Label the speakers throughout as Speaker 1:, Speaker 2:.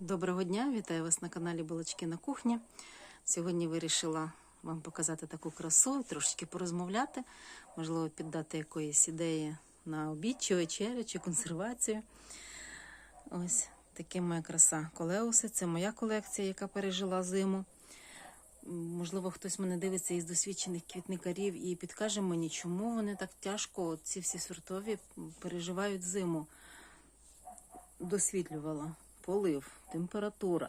Speaker 1: Доброго дня, вітаю вас на каналі Балачки на кухні. Сьогодні вирішила вам показати таку красу, трошечки порозмовляти, можливо, піддати якоїсь ідеї на обід, чи вечерю, чи консервацію. Ось таке моя краса колеуси. Це моя колекція, яка пережила зиму. Можливо, хтось мене дивиться із досвідчених квітникарів і підкаже мені, чому вони так тяжко, ці всі сортові, переживають зиму. Досвітлювала, полив, температура.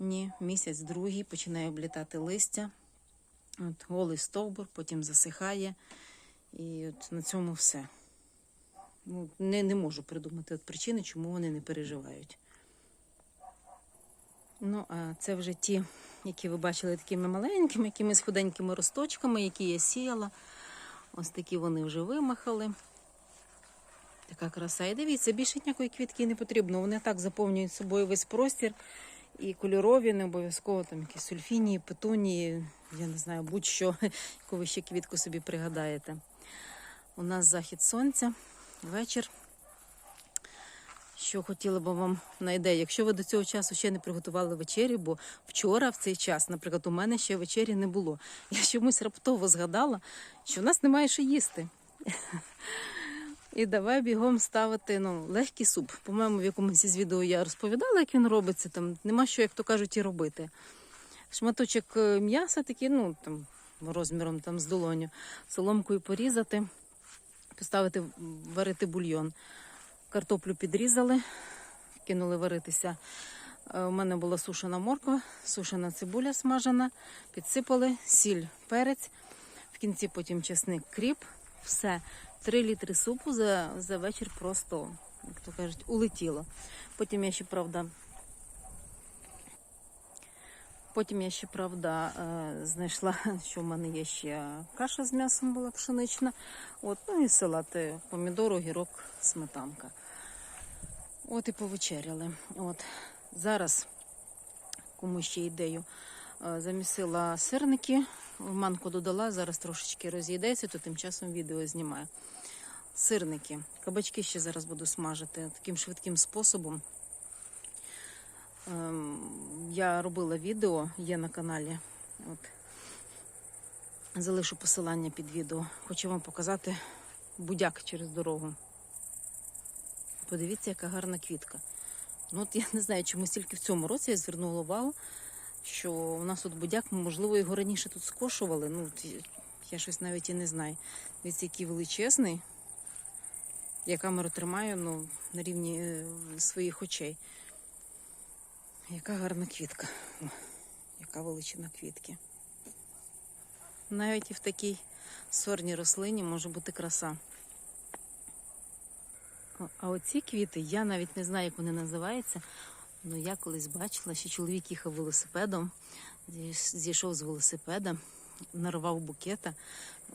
Speaker 1: Ні, місяць другий починає облітати листя. От, голий стовбур, потім засихає. І от на цьому все. Ну, не, не можу придумати от причини, чому вони не переживають. Ну, а це вже ті, які ви бачили такими маленькими, якимись худенькими росточками, які я сіяла. Ось такі вони вже вимахали. Така краса. І дивіться, більше ніякої квітки не потрібно. Вони так заповнюють собою весь простір. І кольорові, не обов'язково там якісь сульфінії, петунії, я не знаю, будь-що, яку ви ще квітку собі пригадаєте. У нас захід сонця, вечір. Що хотіла би вам на ідею, якщо ви до цього часу ще не приготували вечері, бо вчора в цей час, наприклад, у мене ще вечері не було. Я чомусь раптово згадала, що в нас немає що їсти. І давай бігом ставити ну, легкий суп. По-моєму, в якомусь із відео я розповідала, як він робиться. Там нема що, як то кажуть, і робити. Шматочок е, м'яса, такий, ну там розміром там з долоню, соломкою порізати, поставити варити бульйон. Картоплю підрізали, кинули варитися. Е, У мене була сушена морква, сушена цибуля смажена, підсипали, сіль, перець. В кінці потім чесник, кріп, все. Три літри супу за, за вечір просто, як то кажуть, улетіло. Потім я ще, правда, потім я ще, правда, е, знайшла, що в мене є ще каша з м'ясом була пшенична. От, ну і салати, помідор, огірок, сметанка. От і повечеряли. От. Зараз кому ще ідею. е, Замісила сирники, в манку додала, зараз трошечки роз'їдеться, то тим часом відео знімаю. Сирники. Кабачки ще зараз буду смажити таким швидким способом. Ем, Я робила відео, є на каналі. От. Залишу посилання під відео. Хочу вам показати будяк через дорогу. Подивіться, яка гарна квітка. Ну, от я не знаю, чому стільки в цьому році я звернула увагу, що у нас тут будяк, можливо, його раніше тут скошували. Ну, я щось навіть і не знаю. Дивіться, який величезний. Я камеру тримаю ну, на рівні е, своїх очей. Яка гарна квітка. Яка величина квітки. Навіть і в такій сорній рослині може бути краса. А оці квіти, я навіть не знаю, як вони називаються. Ну, я колись бачила, що чоловік їхав велосипедом, зійшов з велосипеда, нарвав букета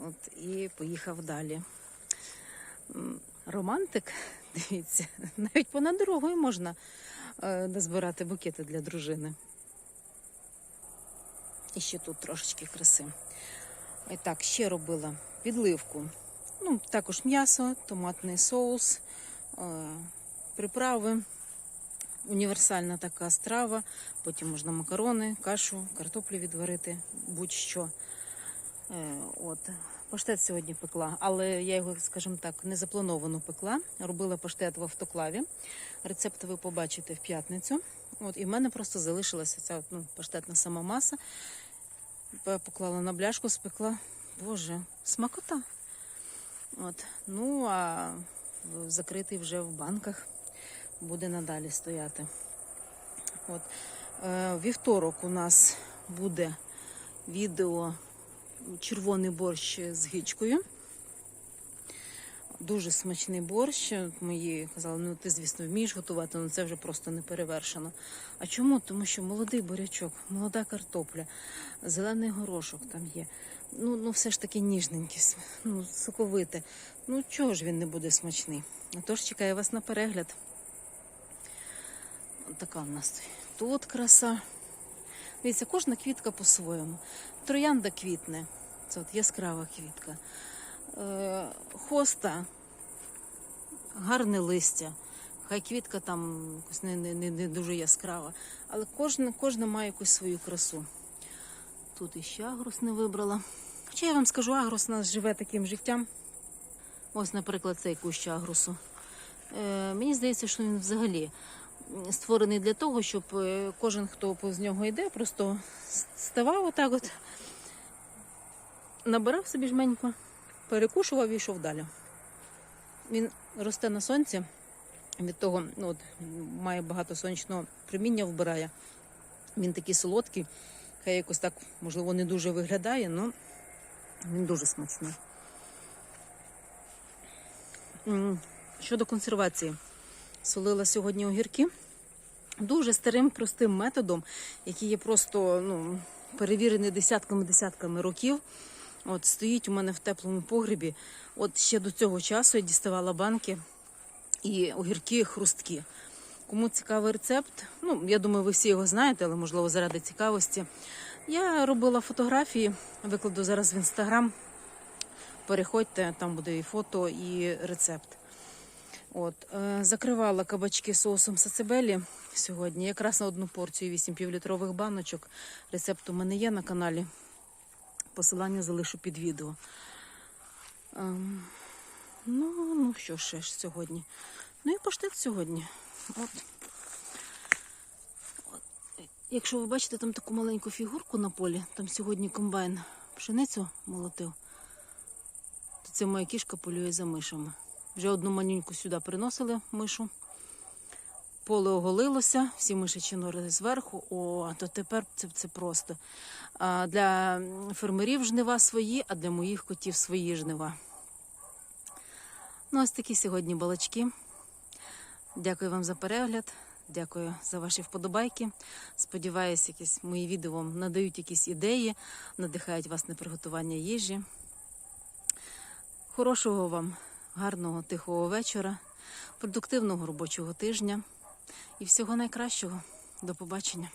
Speaker 1: от, і поїхав далі. Романтик, дивіться, навіть понад дорогою можна е, назбирати букети для дружини. І ще тут трошечки краси. І так, ще робила підливку. Ну, також м'ясо, томатний соус, е, приправи, універсальна така страва. Потім можна макарони, кашу, картоплю відварити, будь-що. Е, От. Паштет сьогодні пекла, але я його, скажімо так, не заплановано пекла. Робила паштет в автоклаві. Рецепт ви побачите в п'ятницю. От, і в мене просто залишилася ця ну, паштетна сама маса. Поклала на бляшку, спекла. Боже, смакота. От. Ну, а закритий вже в банках буде надалі стояти. От. Е, вівторок у нас буде відео червоний борщ з гичкою. Дуже смачний борщ. Мої казали, ну ти, звісно, вмієш готувати, але це вже просто не перевершено. А чому? Тому що молодий бурячок, молода картопля, зелений горошок там є. Ну, ну все ж таки ніжненький, ну, соковите. Ну чого ж він не буде смачний? Тож чекаю вас на перегляд. Така в нас тут краса. Дивіться, кожна квітка по-своєму. Троянда квітне. Це от яскрава квітка. Е, хоста, гарне листя, Хай квітка там якось не, не, не, дуже яскрава, але кожна, кожна має якусь свою красу. Тут іще агрос не вибрала. Хоча я вам скажу, агрос у нас живе таким життям. Ось, наприклад, цей кущ агросу. Е, мені здається, що він взагалі створений для того, щоб е, кожен, хто повз нього йде, просто ставав отак от, набирав собі жменько, перекушував і йшов далі. Він росте на сонці, від того ну, от, має багато сонячного проміння вбирає. Він такий солодкий, хай якось так, можливо, не дуже виглядає, але він дуже смачний. Щодо консервації, солила сьогодні огірки дуже старим простим методом, який є просто ну, перевірений десятками-десятками років. От стоїть у мене в теплому погребі. От ще до цього часу я діставала банки і огірки хрусткі. Кому цікавий рецепт, ну я думаю, ви всі його знаєте, але можливо заради цікавості. Я робила фотографії, викладу зараз в інстаграм. Переходьте, там буде і фото, і рецепт. От, е, закривала кабачки соусом сацебелі сьогодні. Якраз на одну порцію 8 півлітрових баночок. Рецепт у мене є на каналі. Посилання залишу під відео. Ем, ну, ну що ще ж сьогодні? Ну і паштет сьогодні. От. От. Якщо ви бачите там таку маленьку фігурку на полі, там сьогодні комбайн пшеницю молотив, то це моя кішка полює за мишами. Вже одну манюньку сюди приносили мишу. Поле оголилося, всі мишачі нори зверху. О, то тепер це, це просто. А для фермерів жнива свої, а для моїх котів свої жнива. Ну, ось такі сьогодні балачки. Дякую вам за перегляд. Дякую за ваші вподобайки. Сподіваюсь, якісь мої відео вам надають якісь ідеї, надихають вас на приготування їжі. Хорошого вам, гарного, тихого вечора, продуктивного робочого тижня і всього найкращого. До побачення.